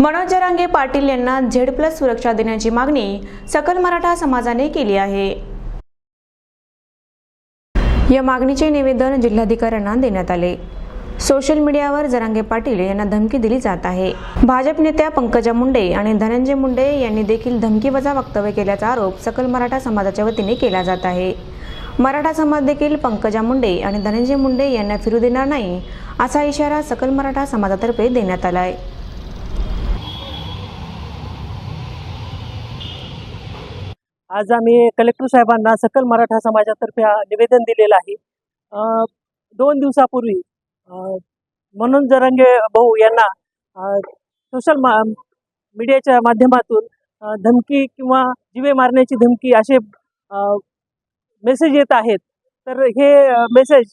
मनोज जरांगे पाटील यांना Z plus सुरक्षा देण्याची मागणी सकल मराठा समाजाने केली आहे. या मागणीचे निवेदन जिल्हाधिकाऱ्यांना देण्यात आले. सोशल मीडियावर जरांगे पाटील यांना धमकी दिली जात आहे. भाजप नेत्या पंकजा मुंडे आणि धनंजय मुंडे यांनी देखील धमकीवजा वक्तव्य केल्याचा आरोप सकल मराठा समाजाच्या वतीने केला जात आहे. मराठा समाज देखील पंकजा मुंडे आणि धनंजय मुंडे यांना फिरू देणार नाही असा इशारा सकल मराठा समाजातर्फे देण्यात आला आहे आज आम्ही कलेक्टर साहेबांना सकल मराठा समाजातर्फे हा निवेदन दिलेलं आहे. दोन दिवसापूर्वी मनोज जरंगे भाऊ यांना सोशल मा मीडियाच्या माध्यमातून धमकी किंवा जीवे मारण्याची धमकी असे मेसेज येत आहेत. तर हे मेसेज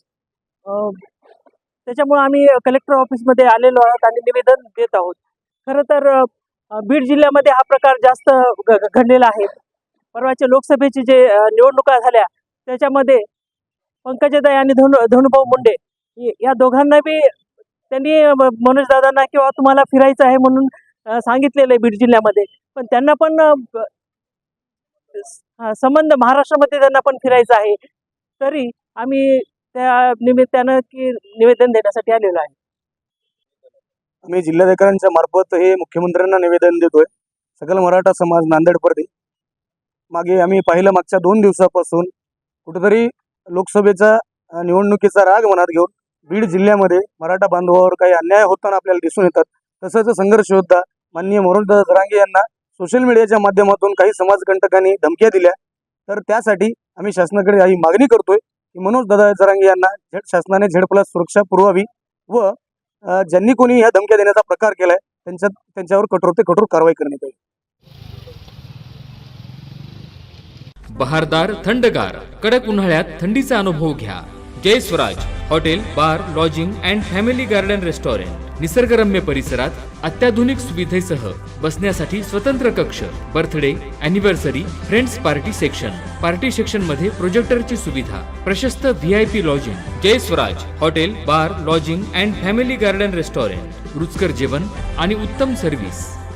त्याच्यामुळे आम्ही कलेक्टर ऑफिसमध्ये आलेलो आहोत आणि निवेदन देत आहोत. खरं तर बीड जिल्ह्यामध्ये हा प्रकार जास्त घ- घडलेला आहे. परवाच्या लोकसभेची जे निवडणुका झाल्या त्याच्यामध्ये पंकजाताई आणि धनु धनुभाऊ मुंडे या दोघांना बी त्यांनी मनोजदादांना किंवा तुम्हाला फिरायचं आहे म्हणून सांगितलेलं आहे बीड जिल्ह्यामध्ये. पण त्यांना पण हा, संबंध महाराष्ट्रामध्ये त्यांना पण फिरायचं आहे. तरी आम्ही त्या निमित्तानं की निवेदन देण्यासाठी आलेलो आहे. आम्ही जिल्हाधिकाऱ्यांच्या मार्फत हे मुख्यमंत्र्यांना निवेदन देतोय. सकल मराठा समाज नांदेड मागे आम्ही पाहिलं मागच्या दोन दिवसापासून कुठेतरी लोकसभेचा निवडणुकीचा राग मनात घेऊन बीड जिल्ह्यामध्ये मराठा बांधवावर काही अन्याय होताना आपल्याला दिसून येतात. तसंच संघर्ष योद्धा माननीय मनोज जरांगे यांना सोशल मीडियाच्या माध्यमातून काही समाजकंटकांनी धमक्या दिल्या. तर त्यासाठी आम्ही शासनाकडे ही मागणी करतोय की मनोज दादा जरांगे यांना झेड शासनाने झेड प्लस सुरक्षा पुरवावी व ज्यांनी कोणी ह्या धमक्या देण्याचा प्रकार केलाय त्यांच्या त्यांच्यावर कठोर ते कठोर कारवाई करण्यात येईल बहारदार थंडगार कडक उन्हाळ्यात थंडीचा अनुभव घ्या. Jay Swaraj hotel bar lodging and family garden restaurant निसर्गरम्य परिसरात अत्याधुनिक सुविधेसह बसण्यासाठी स्वतंत्र कक्ष birthday anniversary friends party section party सेक्शनमध्ये प्रोजेक्टरची सुविधा प्रशस्त V I P lodging Jay Swaraj hotel bar lodging and family garden restaurant रुचकर जेवण आणि उत्तम सर्व्हिस